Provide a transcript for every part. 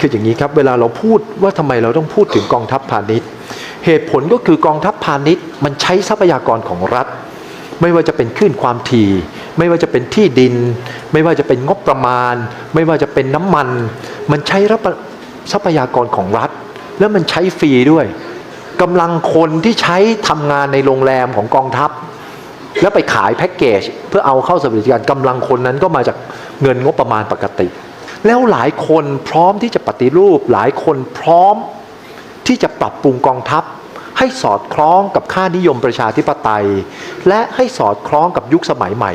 คืออย่างนี้ครับเวลาเราพูดว่าทำไมเราต้องพูดถึงกองทัพพาณิชย์ เหตุผลก็คือกองทัพพาณิชย์ มันใช้ทรัพยากรของรัฐ ไม่ว่าจะเป็นคลื่นความถี่ ไม่ว่าจะเป็นที่ดิน ไม่ว่าจะเป็นงบประมาณ ไม่ว่าจะเป็นน้ำมัน มันใช้ทรัพยากรของรัฐ แล้วมันใช้ฟรีด้วยกำลังคนที่ใช้ทำงานในโรงแรมของกองทัพ แล้วไปขายแพ็กเกจเพื่อเอาเข้าสวัสดิการกำลังคนนั้นก็มาจากเงินงบประมาณปกติ แล้วหลายคนพร้อมที่จะปฏิรูป หลายคนพร้อมที่จะปรับปรุงกองทัพ ให้สอดคล้องกับค่านิยมประชาธิปไตย และให้สอดคล้องกับยุคสมัยใหม่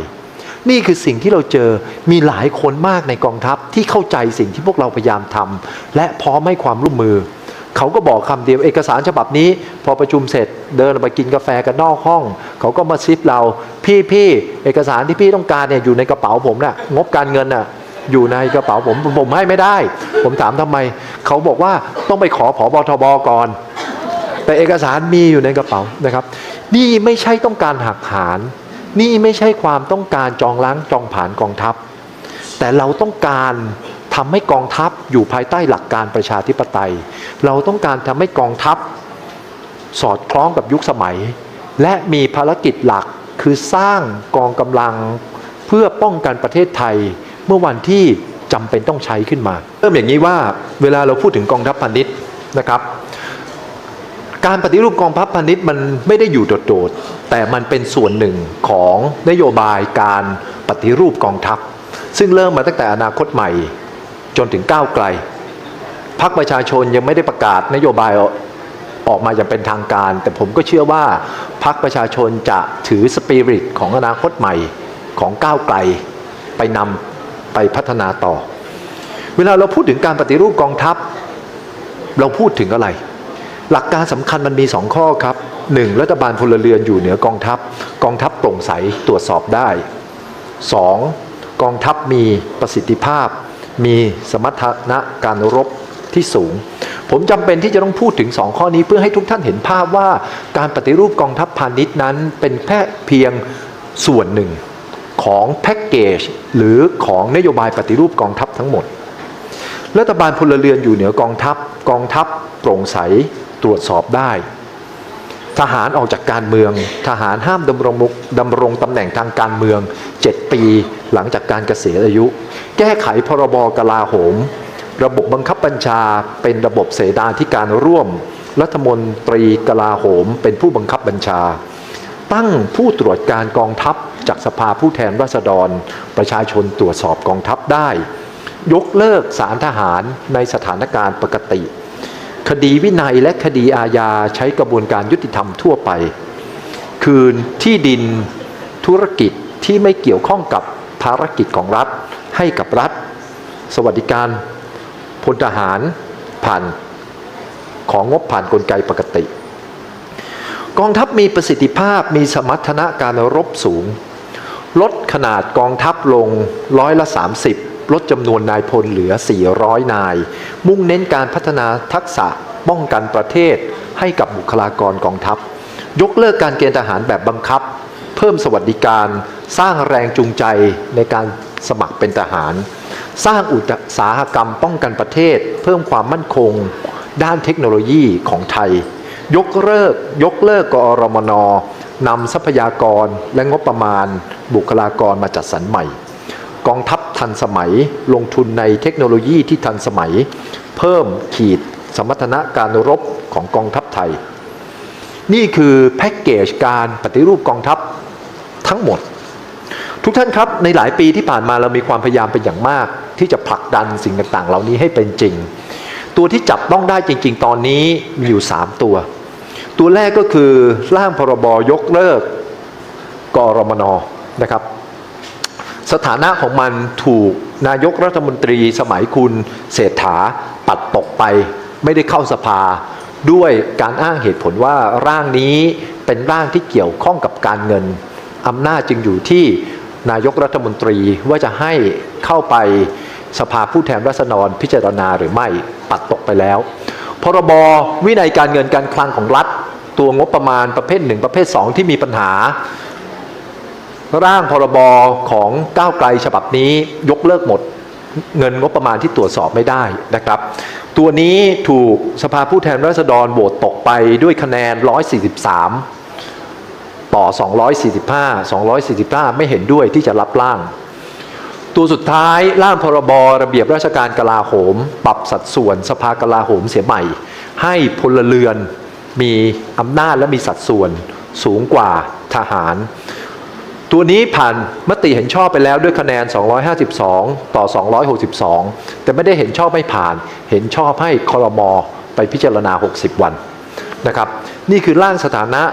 นี่คือสิ่งที่เราเจอมีหลายคนมากในกองทัพที่เข้าใจสิ่งที่พวกเราพยายามทำและพร้อมให้ความร่วมมือเขาก็บอกคำเดียวเอกสารฉบับนี้ พอประชุมเสร็จเดินไปกินกาแฟกันนอกห้อง เขาก็มาซิปเรา พี่พี่เอกสารที่พี่ต้องการเนี่ยอยู่ในกระเป๋าผมนะ่ะงบการเงินน่ะ อยู่ในกระเป๋าผมผมให้ไม่ได้ ผมถามทำไม เขาบอกว่าต้องไปขอผอบทบก่อน แต่เอกสารมีอยู่ในกระเป๋านะครับ นี่ไม่ใช่ต้องการหักหารนี่ไม่ใช่ความต้องการจองล้างจองผ่านกองทัพ แต่เราต้องการทำให้กองทัพอยู่ภายใต้หลักการประชาธิปไตย เราต้องการทำให้กองทัพสอดคล้องกับยุคสมัย และมีภารกิจหลักคือสร้างกองกำลังเพื่อป้องกันประเทศไทย เมื่อวันที่จำเป็นต้องใช้ขึ้นมา เริ่มอย่างนี้ว่าเวลาเราพูดถึงกองทัพพาณิชย์นะครับ การปฏิรูปกองทัพพาณิชย์มันไม่ได้อยู่โดดๆแต่มันเป็นส่วนหนึ่งของนโยบายการปฏิรูปกองทัพ ซึ่งเริ่มมาตั้งแต่อนาคตใหม่ จนถึงก้าวไกลพรรคประชาชนยังไม่ได้ประกาศนโยบายออกมาอย่างเป็นทางการ แต่ผมก็เชื่อว่าพรรคประชาชนจะถือสปิริตของอนาคตใหม่ของก้าวไกลไปนำ ไปพัฒนาต่อ เวลาเราพูดถึงการปฏิรูปกองทัพ เราพูดถึงอะไร หลักการสำคัญมันมีสองข้อครับหนึ่งรัฐบาลพลเรือนอยู่เหนือกองทัพ กองทัพโปร่งใสตรวจสอบได้สองกองทัพมีประสิทธิภาพ มีสมรรถนะการรบที่สูง ผมจำเป็นที่จะต้องพูดถึงสองข้อนี้เพื่อให้ทุกท่านเห็นภาพว่าการปฏิรูปกองทัพพาณิชย์นั้นเป็นแค่เพียงส่วนหนึ่ง ของแพ็กเกจหรือของนโยบายปฏิรูปกองทัพทั้งหมด รัฐบาลพลเรือนอยู่เหนือกองทัพ กองทัพโปร่งใสตรวจสอบได้ ทหารออกจากการเมือง ทหารห้ามดำรงดำรงตำแหน่งทางการเมือง 7 ปีหลังจากการเกษียณอายุ แก้ไขพรบกลาโหม ระบบบังคับบัญชาเป็นระบบเสนาธิการร่วม รัฐมนตรีกลาโหม เป็นผู้บังคับบัญชา ตั้งผู้ตรวจการกองทัพ จากสภาผู้แทนราษฎร ประชาชนตรวจสอบกองทัพได้ ยกเลิกสารทหารในสถานการณ์ปกติ คดีวินัยและคดีอาญาใช้กระบวนการยุติธรรมทั่วไป คืนที่ดินธุรกิจที่ไม่เกี่ยวข้องกับภารกิจของรัฐให้กับรัฐ สวัสดิการพลทหารผ่านของงบผ่านกลไกปกติ กองทัพมีประสิทธิภาพมีสมรรถนะการรบสูง ลดขนาดกองทัพลงร้อยละ 30 ลดจำนวนนายพลเหลือ 400 นาย มุ่งเน้นการพัฒนาทักษะป้องกันประเทศให้กับบุคลากรกองทัพ ยกเลิกการเกณฑ์ทหารแบบบังคับ เพิ่มสวัสดิการสร้างแรงจูงใจในการสมัครเป็นทหาร สร้างอุตสาหกรรมป้องกันประเทศ เพิ่มความมั่นคง ด้านเทคโนโลยีของไทย ยกเลิกยกเลิกกอรมนนำทรัพยากรและงบประมาณ บุคลากรมาจัดสรรใหม่ กองทัพทันสมัยลงทุนในเทคโนโลยีที่ทันสมัย เพิ่มขีดสมรรถนะการรบของกองทัพไทย นี่คือแพ็กเกจการปฏิรูปกองทัพทั้งหมด ทุกท่านครับในหลายปีที่ผ่านมาเรามีความพยายามเป็นอย่างมาก ที่จะผลักดันสิ่งต่างๆ เหล่านี้ให้เป็นจริง ตัวที่จับต้องได้จริง ๆ ตอนนี้มีอยู่ 3 ตัว ตัวแรกก็คือร่างพรบยกเลิกกรมนนะครับ สถานะของมันถูกนายกรัฐมนตรีสมัยคุณเศรษฐาปัดตกไป ไม่ได้เข้าสภา ด้วยการอ้างเหตุผลว่าร่างนี้เป็นร่างที่เกี่ยวข้องกับการเงินอำนาจจึงอยู่ที่นายกรัฐมนตรีว่าจะให้เข้าไปสภาผู้แทนราษฎรพิจารณาหรือไม่ปัดตกไปแล้ว พรบวินัยการเงินการคลังของรัฐ ตัวงบประมาณประเภทหนึ่งประเภทสองที่มีปัญหา ร่างพรบของก้าวไกลฉบับนี้ยกเลิกหมดเงินงบประมาณที่ตรวจสอบไม่ได้นะครับ ตัวนี้ถูกสภาผู้แทนราษฎรโหวตตกไปด้วยคะแนน 143 ต่อ 245 245 ไม่เห็นด้วยที่จะรับร่าง ตัวสุดท้ายร่างพรบระเบียบราชการกลาโหม ปรับสัดส่วนสภากลาโหมเสียใหม่ ให้พลเรือน มีอำนาจและมีสัดส่วนสูงกว่าทหาร ตัวนี้ผ่านมติเห็นชอบไปแล้วด้วยคะแนน 252 ต่อ 262 แต่ไม่ได้เห็นชอบไม่ผ่าน เห็นชอบให้คอรมอไปพิจารณา 60 วันนะครับ นี่คือร่างสถานะ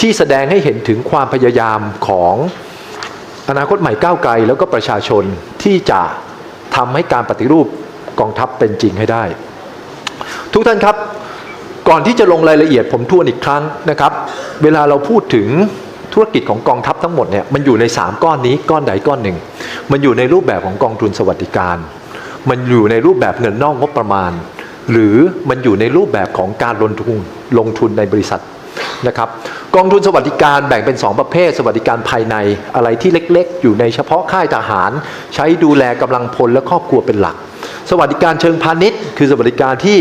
ที่แสดงให้เห็นถึงความพยายามของอนาคตใหม่ก้าวไกลแล้วก็ประชาชนที่จะทำให้การปฏิรูปกองทัพเป็นจริงให้ได้ ทุกท่านครับ ก่อนที่จะลงรายละเอียดผมทวนอีกครั้งนะครับ เวลาเราพูดถึงธุรกิจของกองทัพทั้งหมดเนี่ยมันอยู่ใน 3 ก้อนนี้ก้อนใดก้อนหนึ่ง มันอยู่ในรูปแบบของกองทุนสวัสดิการ มันอยู่ในรูปแบบเงินนอกงบประมาณ หรือมันอยู่ในรูปแบบของการลงทุนลงทุนในบริษัทนะครับกองทุนสวัสดิการแบ่งเป็น 2 ประเภท สวัสดิการภายในอะไรที่เล็กๆ อยู่ในเฉพาะค่ายทหาร ใช้ดูแลกำลังพลและครอบครัวเป็นหลัก สวัสดิการเชิงพาณิชย์ คือสวัสดิการที่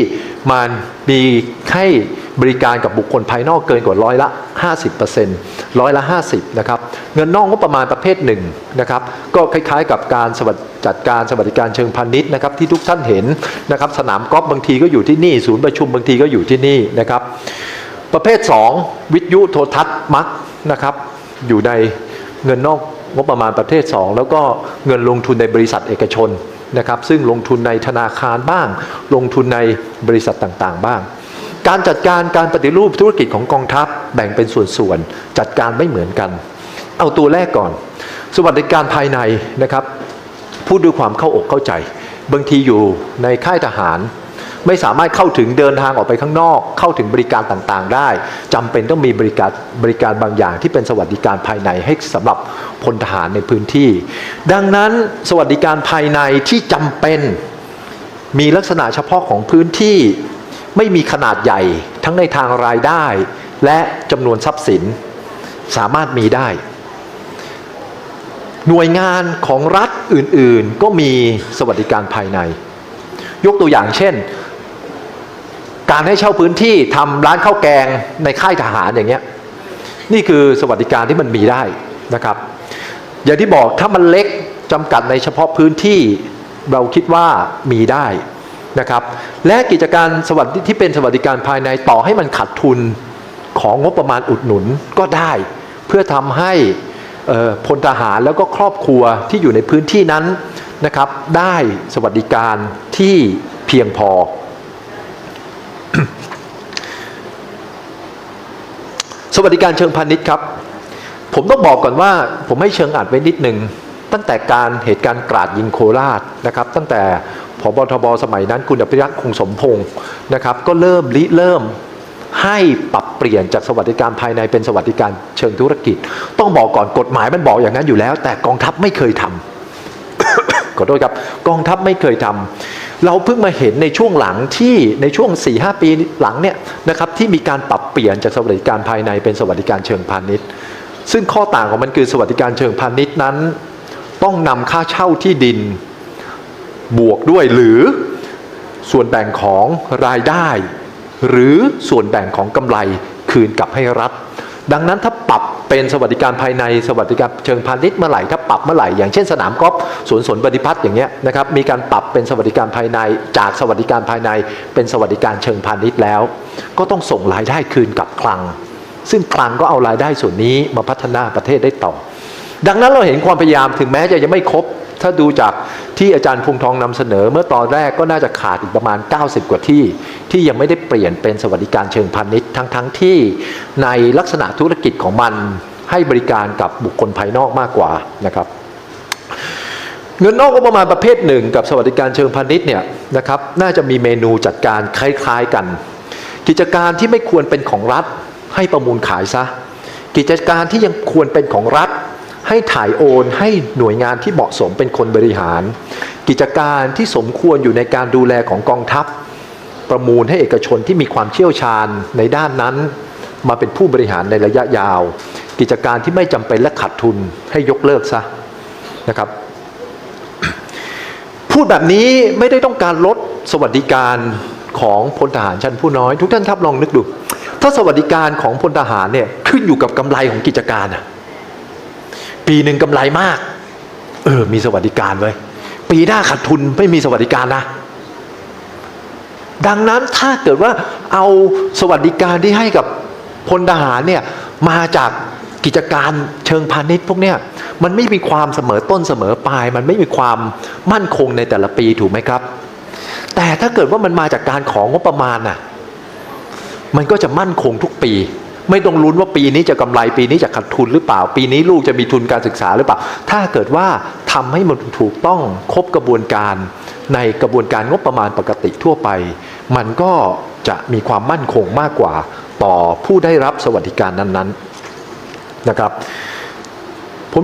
มันมีให้บริการกับบุคคลภายนอกเกินกว่าร้อยละ 50%ร้อยละ 50นะครับเงินนอกงบประมาณประเภทหนึ่งนะครับก็คล้ายๆกับการสวัสดจัดการสวัสดิการเชิงพาณิชย์นะครับที่ทุกท่านเห็นนะครับสนามกอล์ฟบางทีก็อยู่ที่นี่ ศูนย์ประชุมบางทีก็อยู่ที่นี่นะครับประเภท 2 วิทยุโทรทัศน์มักนะครับอยู่ในเงินนอกงบประมาณประเภท 2 แล้วก็เงินลงทุนในบริษัทเอกชน นะครับซึ่งลงทุนในธนาคารบ้าง ลงทุนในบริษัทต่างๆ บ้าง การจัดการการปฏิรูปธุรกิจของกองทัพแบ่งเป็นส่วนๆจัดการไม่เหมือนกัน เอาตัวแรกก่อน สวัสดิการภายในนะครับพูดด้วยความเข้าอกเข้าใจ บางทีอยู่ในค่ายทหาร ไม่สามารถเข้าถึงเดินทางออกไปข้างนอก เข้าถึงบริการต่างๆ ได้จำเป็นต้องมีบริการบริการบางอย่างที่เป็นสวัสดิการภายในให้สำหรับพลทหารในพื้นที่ ดังนั้นสวัสดิการภายในที่จำเป็นมีลักษณะเฉพาะของพื้นที่ไม่มีขนาดใหญ่ทั้งในทางรายได้ และจำนวนทรัพย์สินสามารถมีได้ หน่วยงานของรัฐอื่นๆ ก็มีสวัสดิการภายใน ยกตัวอย่างเช่น การให้เช่าพื้นที่ทำร้านข้าวแกงในค่ายทหารอย่างเงี้ยนี่คือสวัสดิการที่มันมีได้นะครับ อย่างที่บอกถ้ามันเล็กจำกัดในเฉพาะพื้นที่เราคิดว่ามีได้นะครับ และกิจการสวัสดิที่เป็นสวัสดิการภายในต่อให้มันขาดทุนของงบประมาณอุดหนุนก็ได้ เพื่อทำให้พลทหารแล้วก็ครอบครัวที่อยู่ในพื้นที่นั้นนะครับ ได้สวัสดิการที่เพียงพอ วัสดิการเชิงพาณิชย์ครับ ผมต้องบอกก่อนว่าผมให้เชิงอ่านไว้นิดหนึ่งตั้งแต่การเหตุการณ์กราดยิงโคราชนะครับ ตั้งแต่พบทบสมัยนั้นคุณอภิรักษ์คงสมพงศ์นะครับ ก็เริ่มริเริ่มให้ปรับเปลี่ยนจากสวัสดิการภายในเป็นสวัสดิการเชิงธุรกิจ ต้องบอกก่อนกฎหมายมันบอกอย่างนั้นอยู่แล้ว แต่กองทัพไม่เคยทำขอโทษครับ กองทัพไม่เคยทำ เราเพิ่งมาเห็นในช่วงหลังที่ในช่วง4ีหปีหลังเนี่ยนะครับที่มีการปรับเปลี่ยนจากสวัสดิการภายในเป็นสวัสดิการเชิงพาณิชย์ ซึ่งข้อต่างของมันคือสวัสดิการเชิงพาณิชย์นั้น ต้องนำค่าเช่าที่ดินบวกด้วยหรือส่วนแบ่งของรายได้ หรือส่วนแบ่งของกำไรคืนกลับให้รัฐ ดังนั้นถ้าปรับ เป็นสวัสดิการภายในสวัสดิการเชิงพาณิชย์เมื่อไหร่ถ้าปรับเมื่อไหร่อย่างเช่นสนามกอล์ฟสวนสนปฏิพัฒน์อย่างเงี้ยนะครับมีการปรับเป็นสวัสดิการภายใน จากสวัสดิการภายใน เป็นสวัสดิการเชิงพาณิชย์แล้ว ก็ต้องส่งรายได้คืนกับคลัง ซึ่งคลังก็เอารายได้ส่วนนี้มาพัฒนาประเทศได้ต่อ ดังนั้นเราเห็นความพยายามถึงแม้จะยังไม่ครบถ้าดูจาก ที่อาจารย์พงทองนำเสนอ เมื่อตอนแรกก็น่าจะขาดอีกประมาณ 90 กว่าที่ ที่ยังไม่ได้เปลี่ยนเป็นสวัสดิการเชิงพาณิชย์ทั้งๆที่ในลักษณะธุรกิจของมันให้บริการกับบุคคลภายนอกมากกว่านะครับ เงินนอกงบประมาณประเภทหนึ่งกับสวัสดิการเชิงพาณิชย์เนี่ยนะครับน่าจะมีเมนูจัดการคล้ายๆกัน กิจการที่ไม่ควรเป็นของรัฐให้ประมูลขายซะ กิจการที่ยังควรเป็นของรัฐ ให้ถ่ายโอนให้หน่วยงานที่เหมาะสมเป็นคนบริหาร กิจการที่สมควรอยู่ในการดูแลของกองทัพ ประมูลให้เอกชนที่มีความเชี่ยวชาญในด้านนั้น มาเป็นผู้บริหารในระยะยาว กิจการที่ไม่จำเป็นและขาดทุนให้ยกเลิกซะนะครับพูดแบบนี้ไม่ได้ต้องการลดสวัสดิการของพลทหารชั้นผู้น้อย ทุกท่านครับลองนึกดู ถ้าสวัสดิการของพลทหารเนี่ยขึ้นอยู่กับกำไรของกิจการอะ ปีหนึ่งกำไรมาก เออ มีสวัสดิการไว้ปีหน้าขาดทุนไม่มีสวัสดิการนะ ดังนั้นถ้าเกิดว่าเอาสวัสดิการที่ให้กับพลทหารเนี่ยมาจากกิจการเชิงพาณิชย์พวกเนี้ยมันไม่มีความเสมอต้นเสมอปลาย มันไม่มีความมั่นคงในแต่ละปีถูกไหมครับ แต่ถ้าเกิดว่ามันมาจากการของงบประมาณน่ะมันก็จะมั่นคงทุกปี ไม่ต้องลุ้นว่าปีนี้จะกำไรปีนี้จะขาดทุนหรือเปล่า ปีนี้ลูกจะมีทุนการศึกษาหรือเปล่า ถ้าเกิดว่าทำให้มันถูกต้องครบกระบวนการ ในกระบวนการงบประมาณปกติทั่วไป มันก็จะมีความมั่นคงมากกว่าต่อผู้ได้รับสวัสดิการนั้นๆนะครับผม